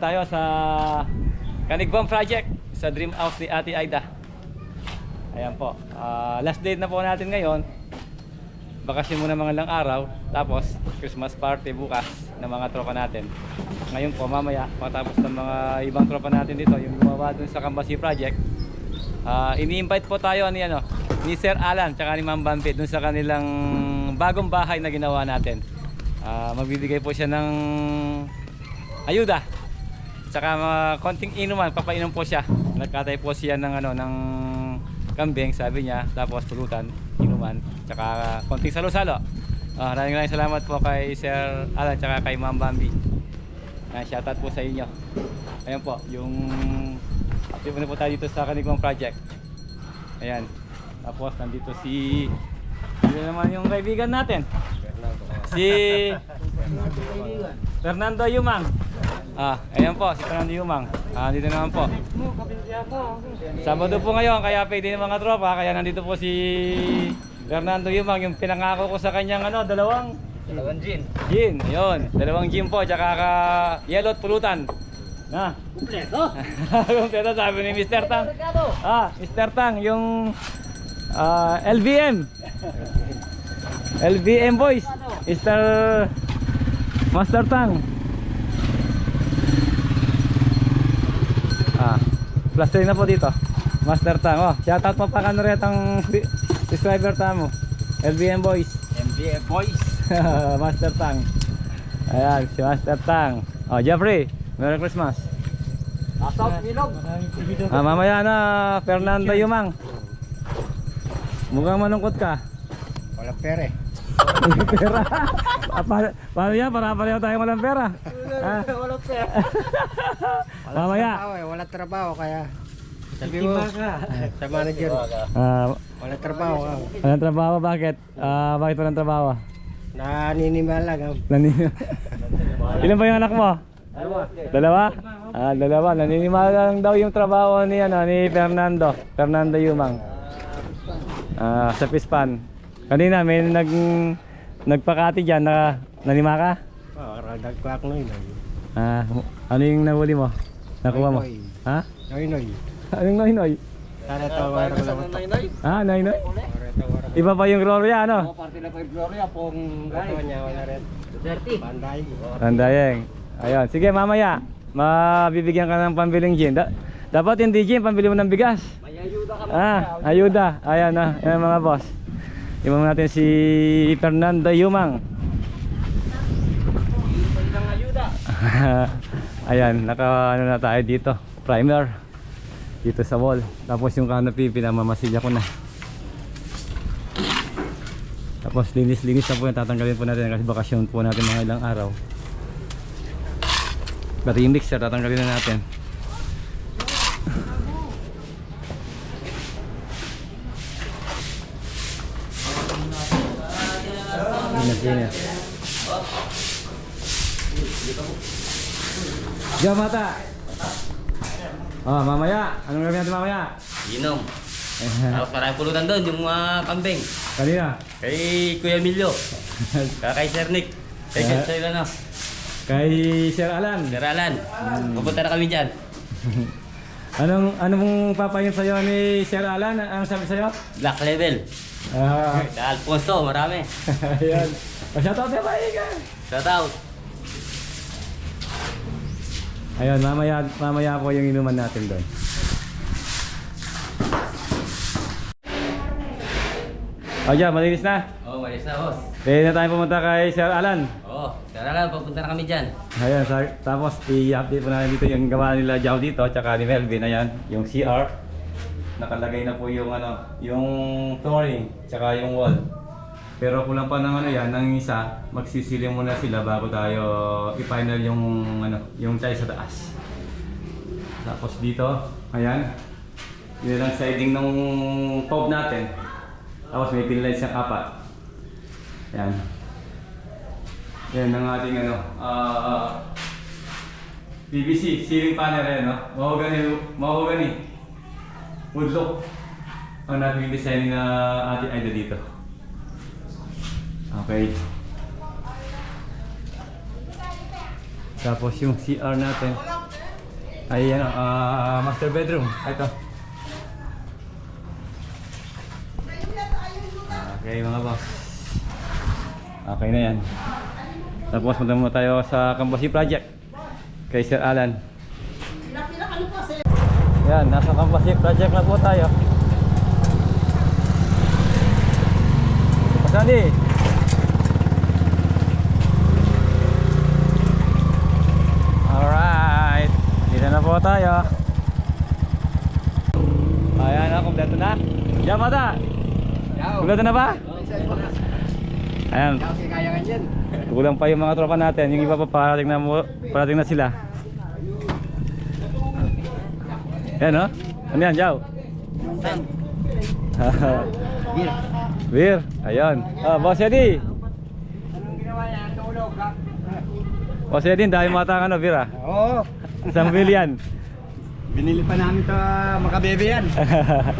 naman tayo sa Canigbom Project sa Dream House ni Ate Aida. Ayan po. Ah, last date na po natin ngayon. Bakasyon muna mga ilang araw. Tapos Christmas party bukas ng mga tropa natin. Ngayon po mamaya matapos ng mga ibang tropa natin dito yung gumawa dun sa Kambasi Project. Ah, ini-invite po tayo ni ano ni Sir Alan tsaka ni Ma'am Bambi dun sa kanilang bagong bahay na ginawa natin. Ah, magbibigay po siya ng ayuda. Tsaka mga konting inuman, papainom po siya. Nagkatay po siya ng ano ng kambing, sabi niya, tapos pulutan, inuman, tsaka konting salo-salo. Ah, maraming maraming salamat po kay Sir Alan tsaka kay Ma'am Bambi. Ah, shoutout po sa inyo. Ayan po, yung active na po tayo dito sa Kanigwang Project. Ayan. Tapos nandito si Sino naman yung kaibigan natin? Si Fernando Yumang. Ah, ayan po, si Fernando Yumang. Ah, dito naman po. Sabado po ngayon, kaya pwede ng mga tropa, kaya nandito po si Fernando Yumang, yung pinangako ko sa kanyang ano, dalawang Dalawang gin. gin. Ayun, dalawang gin po, tsaka ka yellow at pulutan. Na. Kumpleto. Kompleto sabi ni Mr. Tang. Ah, Mr. Tang, yung ah, LVM. LVM boys. Mr. Master Tang. Ah, plus 3 na po dito. Master Tang. Oh, shoutout mo pa kanoretang subscriber tamo. LVM boys. MBA boys. Master Tang. Ayan, si Master Tang. Oh, Jeffrey, Merry Christmas. Asok, milog. Ah, mamaya na, Fernando Yumang. Mukhang malungkot ka. Wala pere. Walang pera. Ah, pa- paano yan? Para pareho tayo walang pera. Ah, Wala pera. mamaya. Trabaho eh, wala trabaho kaya. Sabi mo, sa manager, Ah, wala trabaho ka. walang trabaho, bakit? Ah, bakit walang trabaho? Naninimala ka. Nani- Ilan ba yung anak mo? Dalawa. Ah, dalawa. Naniniwala lang daw yung trabaho ni ano ni Fernando. Fernando Yumang. Ah, sa Pispan. Kanina may nag nagpakati diyan na nanima ka? Oh, radag ko ako noy. Ah, ano yung nahuli mo? Nakuha mo? Noy, Ha? Noy noy. Anong noy noy? Tara tawar ko lang ito. Ah, noy noy? Iba pa yung Gloria ano? Parte na kay Gloria pong Ito niya wala rin. Dirty. Panday. Tandayeng. Ayun, sige mamaya. Mabibigyan ka ng pambiling gin. Da- dapat hindi gin, pambili mo ng bigas. May ayuda ka Ah, ayuda. Ayan na, ayan mga boss. Iwan natin si Fernando Yumang. ng ayuda. Ayan, naka ano na tayo dito. Primer. Dito sa wall. Tapos yung canopy, pinamamasilya ko na. Tapos linis-linis na po yan. Tatanggalin po natin kasi bakasyon po natin mga ilang araw. Pati yung mixer, tatanggalin na natin. Linis, Diyan mata. Oh, mamaya. Anong gagawin natin mamaya? Inom. Tapos maraming pulutan doon, yung mga kambing. Kanina. Kay Kuya Emilio. Kay Sir Nick. Kay Ah. Sir ano. Kay Sir Alan. Sir Alan. Pupunta na kami dyan. Anong anong papayin sa'yo ni Sir Alan? Anong sabi sa'yo? Black level. Ah, Sa Alfonso, marami. ayan. Pa-shoutout na ba, Ika? Shout out. Ayun, mamaya, mamaya po yung inuman natin doon. O dyan, malinis na. Oh, malis na, boss. Pwede na tayo pumunta kay Sir Alan. Oh, tara lang, papunta na kami dyan. Ayan, sa- tapos i-update po natin dito yung gawa nila Jao dito, tsaka ni Melvin, ayan, yung CR. Nakalagay na po yung ano, yung flooring, tsaka yung wall. Pero kulang pa ng ano yan, ng isa, magsisiling muna sila bago tayo i-final yung ano, yung tiles sa taas. Tapos dito, ayan, yun lang siding ng pop natin. Tapos may pin lights yung apat. Ayan. Yan ang ating ano, ah PVC, ceiling panel yan, no? Mahogany, mahogany. Wood look. Ang naging design na ating idol dito. Okay. Tapos yung CR natin. Ay ano, ah master bedroom. Ito. Okay mga boss. Okay na yan. Tapos punta muna tayo sa Kambasi Project kay Sir Alan. Yan, nasa Kambasi Project na po tayo. Mas Andy! Alright! Na tayo. Ayan na, kompleto na. Yan, mata! Kompleto na ba? Ayan. Kulang pa yung mga tropa natin. Yung iba pa parating na, mo, parating na sila. Yan no? Ano yan, Jow? San? Beer. Ayun. Ah, Boss Eddie. Boss Eddie, dahil mata ka ano, beer ah. Oo. Isang bili yan. Binili pa namin ito makabebe yan.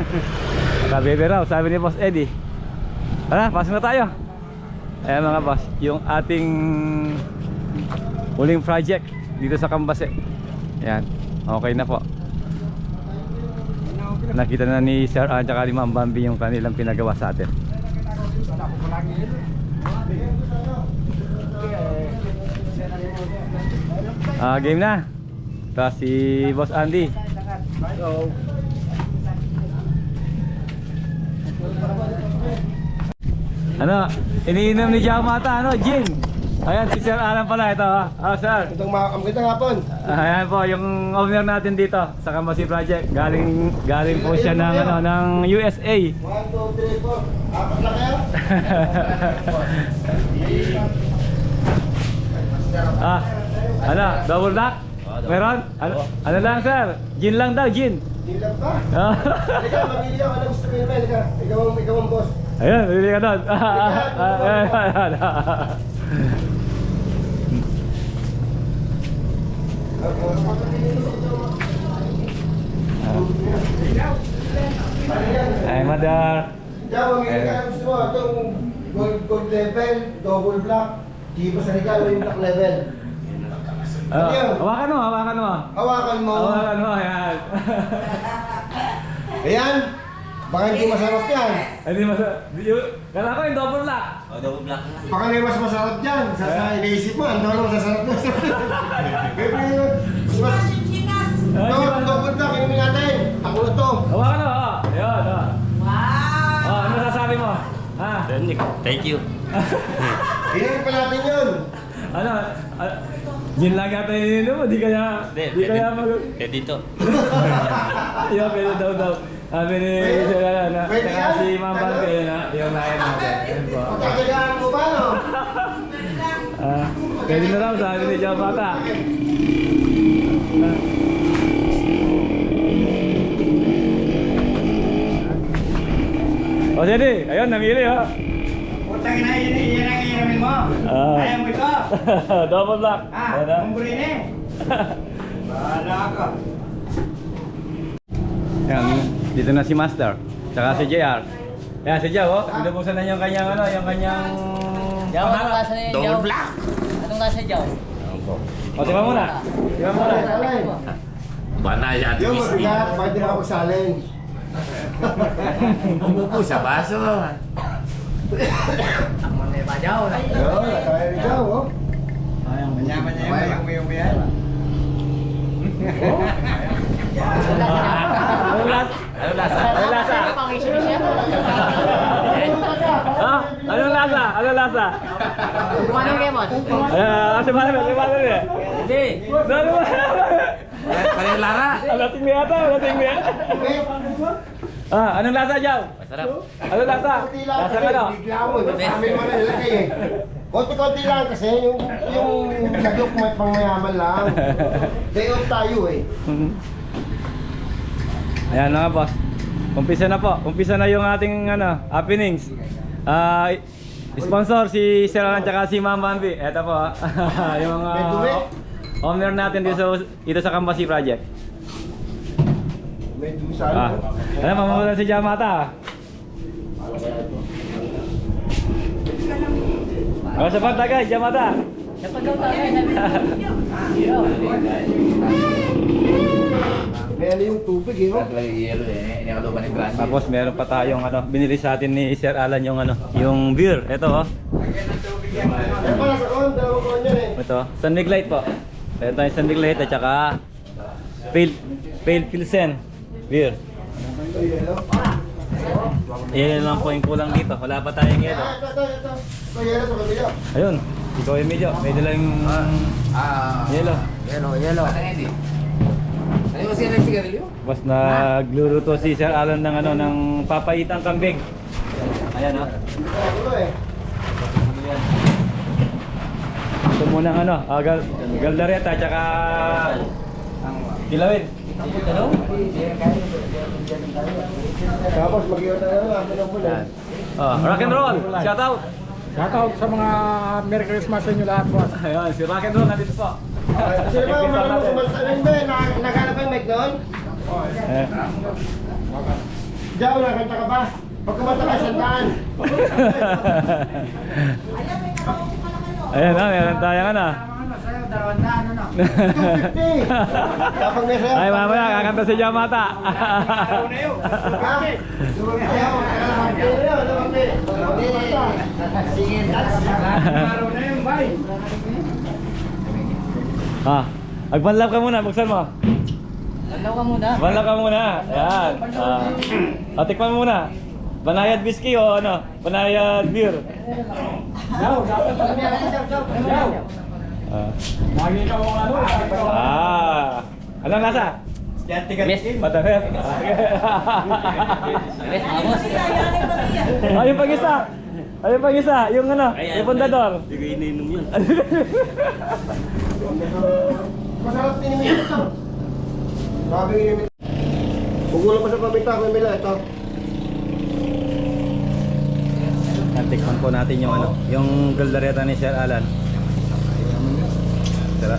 Nakabebe raw, sabi ni Boss Eddie. Tara, pasok na tayo. Ayan mga boss, yung ating huling project dito sa Kambase. Ayan, okay na po. Nakita na ni Sir Ann at ni Ma'am Bambi yung kanilang pinagawa sa atin. Ah, game na. Tapos si Boss Andy. Ano, iniinom ni Jao Mata, ano, gin. Ayan, si Sir Alan pala ito. ha. Ah, sir. Itong mga amgitang hapon. Ayan po, yung owner natin dito sa Kambasi Project. Galing galing po siya ng ano, ng USA. 1, 2, 3, 4. Apat na kayo? ah, ano, double duck? Meron? Ano, ano lang, sir? Gin lang daw, gin. Hindi lang pa. Ah. Halika, mamili ako. Ano gusto mo yun? Halika. Ikaw ang, ikaw ang boss. Ayan, bibili ka doon. Ah, ah, ah, ayan, ayan, ah. Ay, mother. Diyan, mamili ka. Gusto mo itong gold, gold level, double black. Di ba sa regalo yung black level? Ano yun? hawakan mo, hawakan mo. Hawakan mo. Hawakan mo, ayan. Ayan. Baka hindi masarap yan. Hindi mas... Kala ko yung double lock. Oh, double black na. Baka may mas masarap dyan. Sa sa iniisip mo, ang dalawa masasarap na. Bebe yun. Mas mas... Ay, No, di ba? double black. Inumin natin. Ako na to. Hawakan mo, oh. Ayun, oh. Oh, ano sasabi mo? Ha? Thank you. Inumin pa natin yun. Ano? ah, Gin lang yata yung mo, di kaya... Hindi, Di kaya mag... Pwede dito. Yo, pwede daw daw. Sabi ni. Sir Alan, na, Pwede saka yan? si Ma'am yun na, yung nain natin. Ayun po. Pagkakagaan mo ba, no? Ah, pwede na raw, sabi ni Joe Bata. O, sige, ayun, namili ha. Putang ina, yun, yun ang iiramin mo. Ah. Ayaw mo ito. Double black. Ah, ah. Umbre na eh. Bahala ka. Yan, dito na si Master. Tsaka si JR. Yan, si Joe, oh. Pinubusan na yung kanyang, ano, yung kanyang... Jaw, anong pangarap. lasa niya, Jaw? Anong lasa, Jaw? O, tiba muna. Tiba muna. Alay. Bana siya at Yung whiskey. mabigat, bakit di makapagsalin? Umupo sa baso. Ayun, nakaya rin dyan, oh. Manyaman niya yung yung yung yan. Anong lasa? Ano lasa? Anong lasa? Ha? Anong lasa? Anong lasa? Kumano kayo mo? Ah, si Mara, si Mara rin. Hindi. Ano ba? Pareho lara. Alating na yata, alating na yata. Ah, anong lasa, Jaw? Masarap. Anong lasa? Lasa ka no? bigla mo, kami mo nalalagay eh. Konti-konti lang kasi, yung, yung lagok may pangmayaman lang. Day off tayo eh. Ayan mga boss. Umpisa na po. Umpisa na yung ating ano, happenings. Ah, sponsor si Sir Alan tsaka si Ma'am Bambi. Ito po. ah. yung mga May dumi. owner natin dito sa dito sa Kambasi Project. May dusa Ah. ano. Ayan, mamulan si Jamata. Oh, sapat tagay, Jamata. May ano yung tubig eh, oh. Yelo eh. Ini kalau ban Grande. Tapos meron pa tayong ano, binili sa atin ni Sir Alan yung ano, yung beer. Ito oh. Ito, Sundig Light po. Ito tayong Sundig Light at saka Pale, Pale Pilsen beer. Ito yelo. Yan lang po yung kulang dito. Wala pa tayong yelo. Ah. Ayun, ikaw yung medyo. Medyo lang yung Ah. yelo. Yelo, yelo. Ano yung siya ng sigarilyo? Tapos nagluluto si Sir Alan ng ano, ng papaitang kambing. Ayan oh. Ito eh. Ito muna ano, ah, gal galdareta at saka kilawin. Ano? Tapos mag-iwan na naman, ako ng pula. Oh, rock and roll. Shout out. Shoutout sa mga Merry Christmas sa inyo lahat, boss. Ayun, si rock and roll nandito po. Sino ba, marunong kumanta rin ba? Na- Naghanap ba yung mic doon? Eh. Diyaw, nakanta ka ba? Pag kumanta ka, sandaan. Ayan na, meron tayong ano. 250. Kapag may sayo. Ay, mamaya, kakanta si Jamata. Kalahati na yun. Sige, Araw na yun, bye. ah, magbanlap ka muna, buksan mo. Alaw ka muna. Banlap ka muna. Ayan. Ah, ah, tikman mo muna. Banayad whiskey o ano? Banayad beer. Yaw, dapat pag Yaw. Ah. Lagi ka mga ano, Ah. Anong nasa? Miss. Matamis. Miss, vamos. Ah, yung pag-isa. Ay, yung pag-isa. Yung ano, yung pundador. Masarap tinimit ito. Sabi ng inimit. Kukulang pa sa paminta, may mila ito. Natikman po natin yung ano, yung galdareta ni Sir Alan. Tara.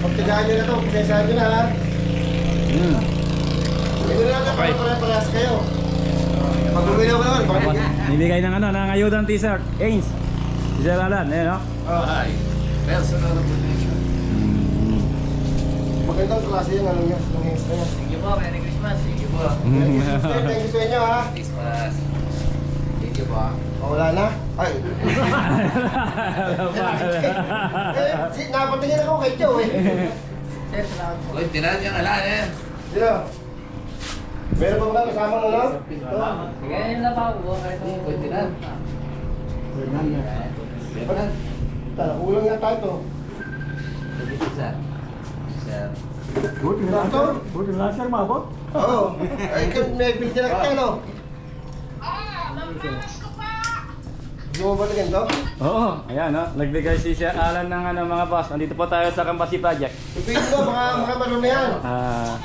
Pagtigaan nyo na ito, pisasahan nyo na ha. Mm. Ito na natin para pare-parehas kayo. Pag lumilaw ka naman, bakit? nibigay ng ano, ng ayudang t-shirt. Ains. Si Sir Alan, eh, no? Ah, Personal appreciation. Magandang klase yung ano niya, yung extra niya. Thank you po, Merry Christmas. Thank you po. Thank you, sister. Thank you sa inyo ha. Christmas. Thank you po. Oh, wala na? Ay. eh, si, napatingin ako kay Joe eh. Uy, tinahan yung alaan eh. Sino? Meron ba mga kasama mo no? Ganyan na pa ako. Uy, tinahan. Tinahan. Tara, kulang na tayo to. Sir. Sir. Doktor? Buti na sir, mabot. Oo. Ay, may pinti na no? Gusto mo ba tingin to? Oo, ayan, no? Nagbigay si Sir Alan ng ano, mga boss. Nandito po tayo sa Kambasi Project. Ipin mo, baka baka marumi yan. Ah,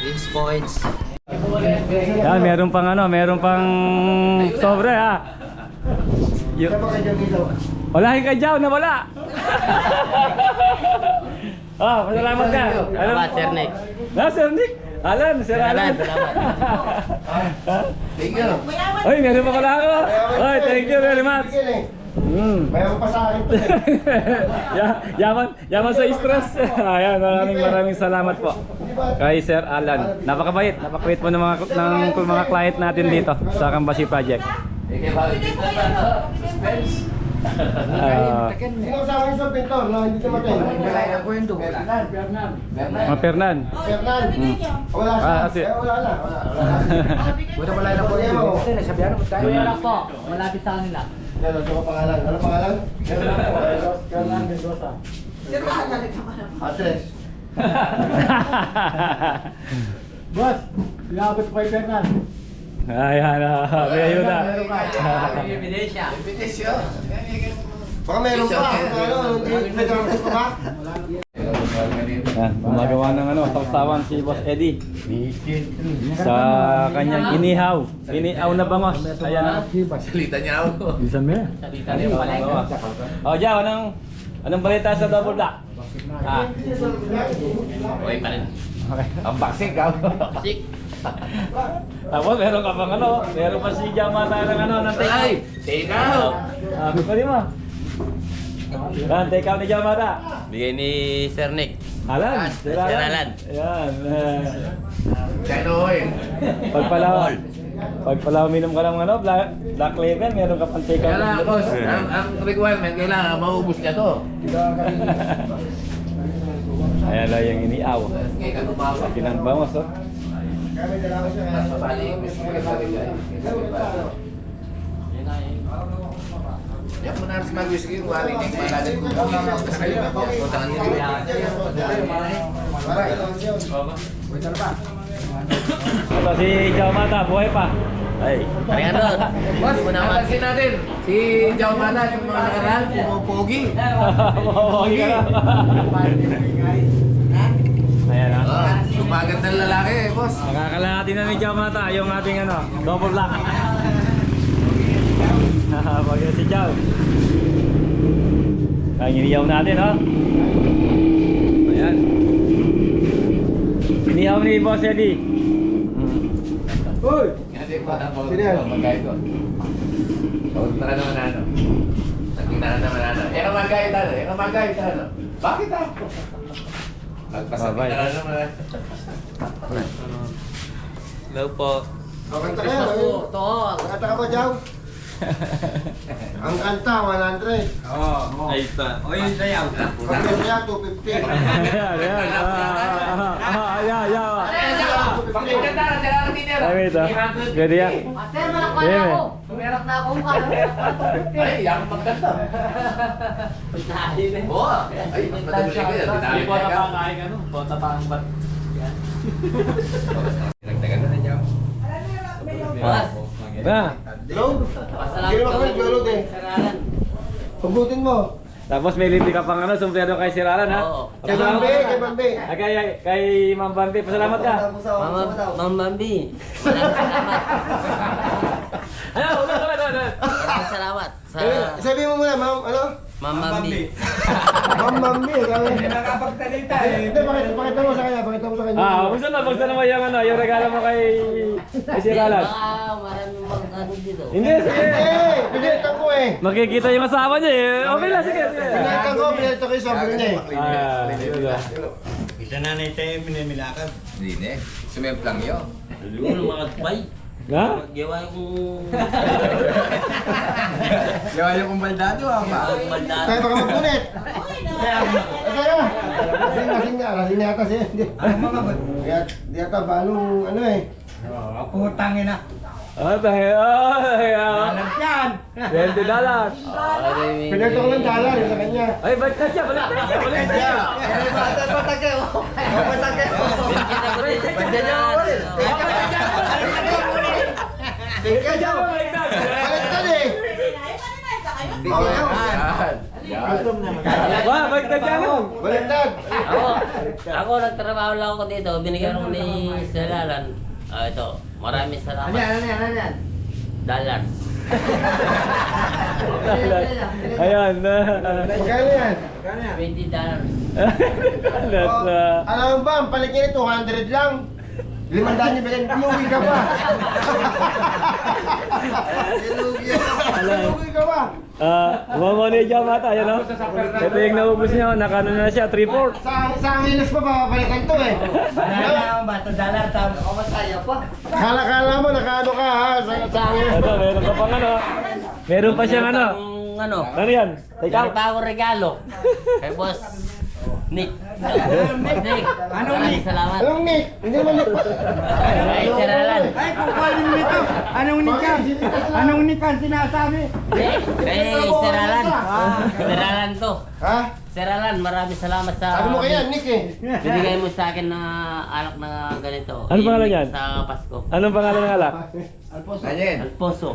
It's points. yan, meron pang ano, meron pang sobre, ha? Y- Kaya dito. wala kay kay Jao, nawala. Ah, pasalamat ka. Salamat, Sir Nick. Na, Sir Nick. Alan, Sir Alan. Alan, salamat. Thank you. Ay, meron pa pala ako. Ay, thank you very much. Mm. Mayroon pa sa akin to. Ya- yaman, yaman sa stress. Ayan, maraming maraming salamat po. Kay Sir Alan. Napakabait, napakabait po ng mga ng, mga client natin dito sa Kambashi Project. Ah, Sino sa akin sa pintor na hindi tumatay? mga Fernan. Fernan. Wala siya. Ah, kasi- wala na. Wala, wala. Wala wala na po Problema mo. Sabihan mo tayo. Lang po. Malapit sa kanila. Ano, ano pangalan? Ano pangalan? Fernan Mendoza. Atres. Boss, inabot ko kay Fernan. Ayan, ah, may ayuda. Ebidensya. Baka meron pa. Ano, hindi nag-artist pa ba? Yan, gumagawa ng ano, sausawan si Boss Eddie. Sa kanyang inihaw. Inihaw na bangos. Ayan ah. Salita niya ako. Bisan mo Salita niyo pala. Oh, Jao, anong anong balita sa double black? Ah, Okay pa rin. okay. Unboxing ka. Sik. Tapos meron ka pang ano, meron pa si Jao mata ng ano, ng take Ay! out. Take out! Ah, pwede mo. Yan, take out ni Jao mata. Bigay ni Sir Nick. Alan, Sir Alan. Yan. eh, Chino oil. Pag pala, pag pala uminom ka ng ano, black, black label, meron ka pang take out. Kaya boss, ang, ang requirement, kailangan maubos niya to. Ayan lang yung iniaw. Kaya ka tumawag. Laki ng bangos, oh. Kami dalawa siya. Papali, gusto mo yung sarili. Yan mo na rin si Mag-Whisky, yung warinig, malalim ko. Puntangan niyo rin. Para ito yun. Ito si Jao Mata, buhay pa. Ay. Paringan doon. Boss, napansin natin. Si Jao Mana, yung mga nakaraan, pumupogi. Mabuhay ka lang. Ayan ah. Oh, tumagat ng lalaki eh, boss. Makakalahati na ni Jao Mata yung ating ano, double black. Pag si Jao. Ang iniyaw natin, oh. Ayan. Iniyaw ni Boss Eddie. Uy! Hindi ko na po. Sino yan? Magkaya ko. Na naman ano. Nagtingnan naman ano. Yan ang magkaya ano. Yan ang magkaya ano. Bakit ako? Nagpasakit Bye-bye. na naman. Hello po. O, kanta ka Christmas yan. po. To. Kanta ka ba, Jaw? Ang kanta, 100. Oo. Ay, pa. O yun na yan. Pag niya, 250. Ayan, ayan. Ah, ah, ah, ayan, ayan. Bakit ka na? Sila ang tinira. Ay, wait ah. Pwede yan. Master, Ayan, na eh. ako. Na ako. Ay, yan ang magkanta. Oo. Ay, mas madali ko yan. Dinami ko ka. ano, bota pa ang bat. Nagtagal na niya. Na. Hello? Pasalamat Hindi ko. eh. Pagutin mo. Tapos may libre ka pang ano, sumplero kay Sir Alan ha? Oo. Kay Bambi, kay Bambi. Ah, kay, kay Ma'am Bambi, pasalamat ka. Ma'am Bambi. Maraming salamat. Ano, ulit, ulit, ulit. Maraming salamat sa Eh, Sabi mo muna, ma'am, ano? Ma'am Bambi. Ma'am Bambi. Hindi nakapagtalita eh. Hindi, pakita, pakita mo sa kanya, pakita mo sa kanya. Ah, gusto na, gusto naman yung ano, yung regalo mo kay, kay Sir Alan. Baka maraming mga ano dito. Hindi, sige. Eh, pinilitan ko eh. Makikita yung asawa niya eh. Okay lang, sige, sige. Ko, pinilitan ko yung sobrang niya eh. Ah, yun lang. Isa na na ito yung minimilakad. Hindi na eh. Sumep lang yun. Siguro mga bay. Ha? Gawa yung Yawa yung kumbaldado ah pa. Kaya maldad. baka magpunit. Kaya, kaya. Lasing, lasing na, lasing na yata siya. Hindi. Kaya, di yata balong, ano eh. Putangin na. Ah, tayo. Ay, ah. Alam yan. 20 dollars. Pinilitan ko ng dollar sa kanya. Ay, balik na siya, balik na siya, balik na siya. Tingnan niyo. Balik na. Baliktad eh. Wah, balik na siya. ano? Baliktad. Ako, ako nagtrabaho lang ako dito. Binigyan ko ni Sir Alan. Ah, ito. Maraming salamat. Ano yan? Ano yan? Ano yan? Dollars. Ayan. Magkano yan? 20 dollars. That's, uh, Alam mo ba, ang palit niya 200 lang. Limandaan niya bilhin, lugi ka pa. Lugi ka pa. Ah, uh, ni Jamata, yan o. Ito yung naubos niya, nakano na siya, 3-4. Sa, sa Angeles pa, babalikan to eh. Ano ba? Ito dollar tapos ako masaya pa. Kala-kala mo, nakaano ka ha, sa, sa Angeles. Ito, meron ka pang ano. Meron pa siyang ano. Ano? Ano yan? Take Meron out. pa ako regalo. Kay boss Nick. Nick. Ano, Maraming Nick? Salamat. Anong Nick? Hindi naman Nick. Ay, Sir Alan. Ay, kung paano nito? Anong nikan? Anong nikan sinasabi? Nick. Kay Sir Alan. Sir Alan to. Ha? Sir Alan, maraming salamat sa... Sabi mo kaya, Nick eh. Binigay mo sa akin na alak na ganito. Ano pangalan yan? Sa Pasko. Anong pangalan ng alak? Ano yun? Alfonso.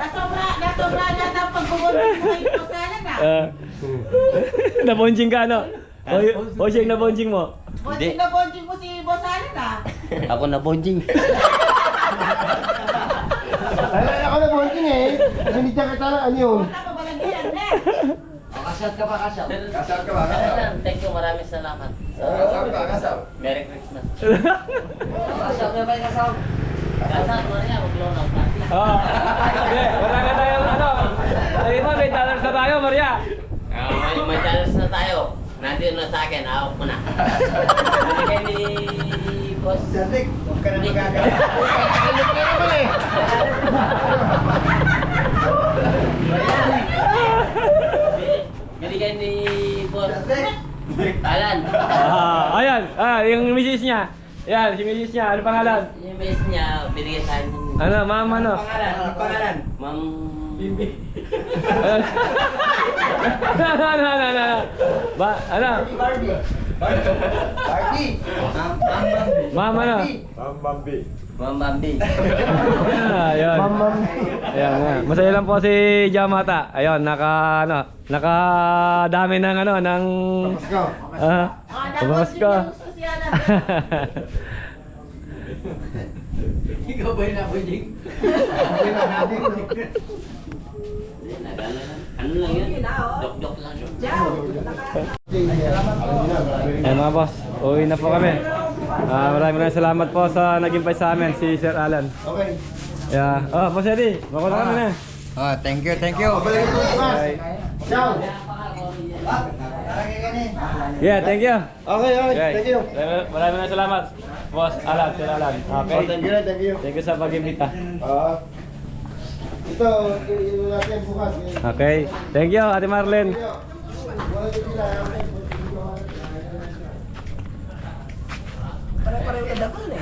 Nasobra, nasobra na ng pagbubunin ko kay Posala na. Ah. nabonjing ka ano? O, o siya yung nabonjing mo? Bonjing na bonjing mo si Bosala na. Ako na bonjing. Ay, ako na bonking eh. Binigyan kita na ano yun. Wala pa. Kasal ka ba kasal? Kasal ka ba? Kasal? Thank you. Maraming salamat. Kasal ka? Kasal? Merry Christmas. Kasal ka ba kasal? Kasal mo rin huwag lang ng plastic. Ah. Hindi, wala na tayong ano. Sabi mo, may dollars na tayo, Maria. Ah, may, may na tayo. Nandito na sa akin, hawak mo na. Binigay ni boss. Sadik, huwag ka na magagawa. Nick na naman eh. Binigay ni boss. Alan. Ah, ayan, ah, yung misis niya. Yan, si misis niya, ano pangalan? Yung base niya, binigay sa akin. Ano, ma'am ano? Pangalan, pangalan? Ma'am... ano, ano, ano, ano, ano? Ba, ano? Barbie. Barbie. Ma'am, ma'am, Barbie. Ma'am ano? Ma'am Bambi. Ah, ayun. Mamam. Ayan, ayan. Masaya lang po si Jamata. Ayun, naka, ano, nakadami ng, ano, ng... Let's go. Ah, Ah, Tumakas nabonjing ka. na gusto siya na. Ikaw ba yung nabunjing? Ano lang yun? Dok-dok lang yun. Ayan mga boss, uwi na po kami. Ah, maraming maraming salamat po sa naging pay sa amin, si Sir Alan. Okay. Yeah. Oh, Boss Eddie, bako na kami na. Oh, thank you, thank you. Mas. Ciao. Yeah, thank you. Okay, okay. Okay. Thank you. Maraming maraming salamat. Boss Alan, Sir Alan. Oh, Okay. thank you, thank you. Thank you sa pag-imbita. Ah. Ito, yun natin bukas. eh. Okay. Thank you, Ate Marlene. Wala din sila.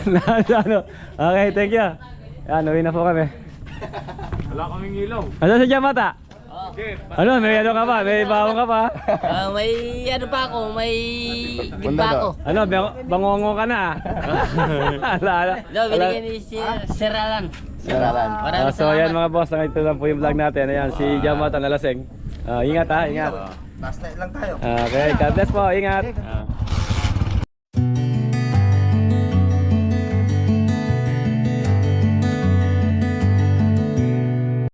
ano? Okay, thank you. Yan, uwi na po kami. Wala kaming ilaw. Ano sa Jamata? Ano, may ano ka pa? May bawang ka pa? Ah, may ano pa ako, may pa ako. Ano, bang- bangongo ka na ah. ala, ala. No, binigay ni Sir, Sir Alan. Sir Alan. Ah, Maraming so ayan salamat. mga boss, ito lang po yung vlog natin. Ayan, si Jamata nalaseng. Ah, ingat ha, ingat. Last night lang tayo. Okay, God bless po, ingat. Ah.